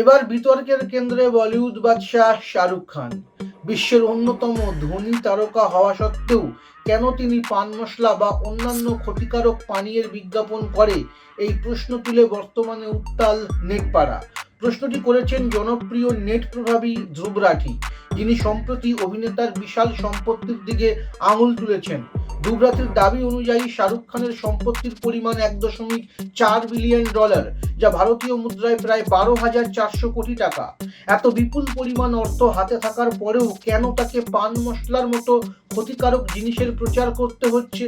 এবার বিতর্কের কেন্দ্রে বলিউড বাদশাহ শাহরুখ খান। বিশ্বের অন্যতম ধনী তারকা হওয়া সত্ত্বেও কেন তিনি পান মশলা বা অন্যান্য ক্ষতিকারক পানীয়ের বিজ্ঞাপন করে, এই প্রশ্ন তুলে বর্তমানে উত্তাল নেটপাড়া। প্রশ্নটি করেছেন জনপ্রিয় নেট প্রভাবী ধ্রুব রাঠি। যিনি সম্প্রতি অভিনেতার বিশাল সম্পত্তির দিকে আঙুল তুলেছেন। দুবরাতের দাবি অনুযায়ী শাহরুখ খানের সম্পত্তির পরিমাণ এক দশমিক চার বিলিয়ন ডলার, যা ভারতীয় মুদ্রায় প্রায় বারো হাজার চারশো কোটি টাকা। এত বিপুল পরিমাণ অর্থ হাতে থাকার পরেও কেন তাকে পান মশলার মতো ক্ষতিকারক জিনিসের প্রচার করতে হচ্ছে?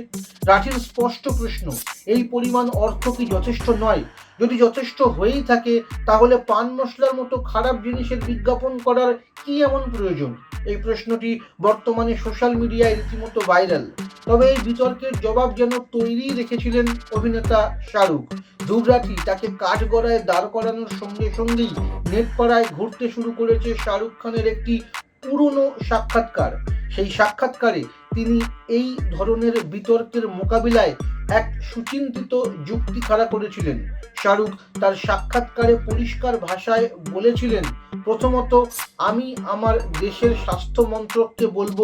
রাঠির স্পষ্ট প্রশ্ন, এই পরিমাণ অর্থ কি যথেষ্ট নয়? যদি যথেষ্ট হয়েই থাকে, তাহলে পান মশলার মতো খারাপ জিনিসের বিজ্ঞাপন করার কি এমন প্রয়োজন? এই প্রশ্নটি বর্তমানে সোশ্যাল মিডিয়ায় রীতিমতো ভাইরাল। তবে এই বিতর্কের জবাব যেন তৈরি রেখেছিলেন অভিনেতা শাহরুখ। দুবরাটি তাকে কাঠগড়ায় দাঁড় করানোর সঙ্গে সঙ্গেই নেটপাড়ায় ঘুরতে শুরু করেছে শাহরুখ খানের একটি পুরনো সাক্ষাৎকার। সেই সাক্ষাৎকারে তিনি এই ধরনের বিতর্কের মোকাবিলায় এক সুচিন্তিত যুক্তি খাড়া করেছিলেন। শাহরুখ তার সাক্ষাৎকারে পরিষ্কার ভাষায় বলেছিলেন, প্রথমত, আমি আমার দেশের স্বাস্থ্য মন্ত্রককে বলব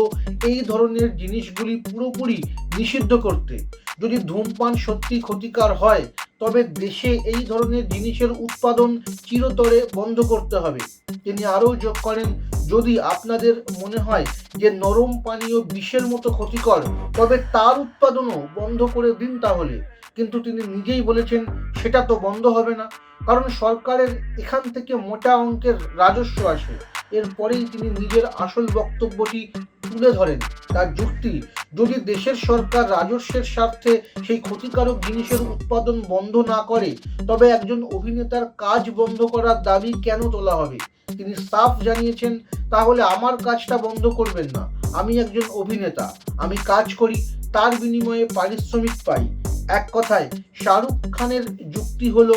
এই ধরনের জিনিসগুলি পুরোপুরি নিষিদ্ধ করতে। যদি ধূমপান সত্যি ক্ষতিকার হয়, তবে দেশে এই ধরনের জিনিসের উৎপাদন চিরতরে বন্ধ করতে হবে। তিনি আরও যোগ করেন যদি আপনাদের মনে হয় যে নরম পানীয় বিষের মতো ক্ষতিকর, তবে তার উৎপাদনও বন্ধ করে দিন তাহলে। কিন্তু তিনি নিজেই বলেছেন, সেটা তো বন্ধ হবে না। কারণ সরকারের এখান থেকে মোটা অঙ্কের রাজস্ব আসে এরপরেই তিনি নিজের আসল বক্তব্যটি তুলে ধরেন। তার যুক্তি, যদি দেশের সরকার রাজস্বের স্বার্থে সেই ক্ষতিকারক জিনিসের উৎপাদন বন্ধ না করে, তবে একজন অভিনেতার কাজ বন্ধ করার দাবি কেন তোলা হবে? তিনি সাফ জানিয়েছেন, তাহলে আমার কাজটা বন্ধ করবেন না। আমি একজন অভিনেতা। আমি কাজ করি, তার বিনিময়ে পারিশ্রমিক পাই। এক কথায়, শাহরুখ খানের যুক্তি হলো,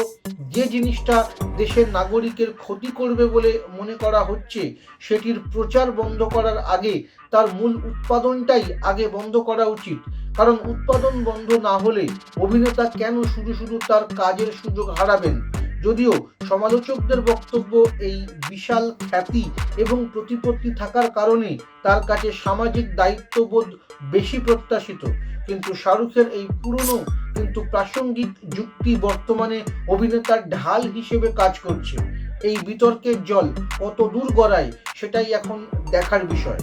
যে জিনিসটা দেশের নাগরিকের ক্ষতি করবে বলে মনে করা হচ্ছে, সেটির প্রচার বন্ধ করার আগে তার মূল উৎপাদনটাই আগে বন্ধ করা উচিত। কারণ উৎপাদন বন্ধ না হলে অভিনেতা কেন শুধু শুধু তার কাজের সুযোগ হারাবেন? যদিও সমালোচকদের বক্তব্য এই বিশাল খ্যাতি এবং প্রতিপত্তি থাকার কারণে তার কাছে সামাজিক দায়িত্ববোধ বেশি প্রত্যাশিত। কিন্তু শাহরুখের এই পুরনো কিন্তু প্রাসঙ্গিক যুক্তি বর্তমানে অভিনেতার ঢাল হিসেবে কাজ করছে। এই বিতর্কের জল কত দূর গড়ায়, সেটাই এখন দেখার বিষয়।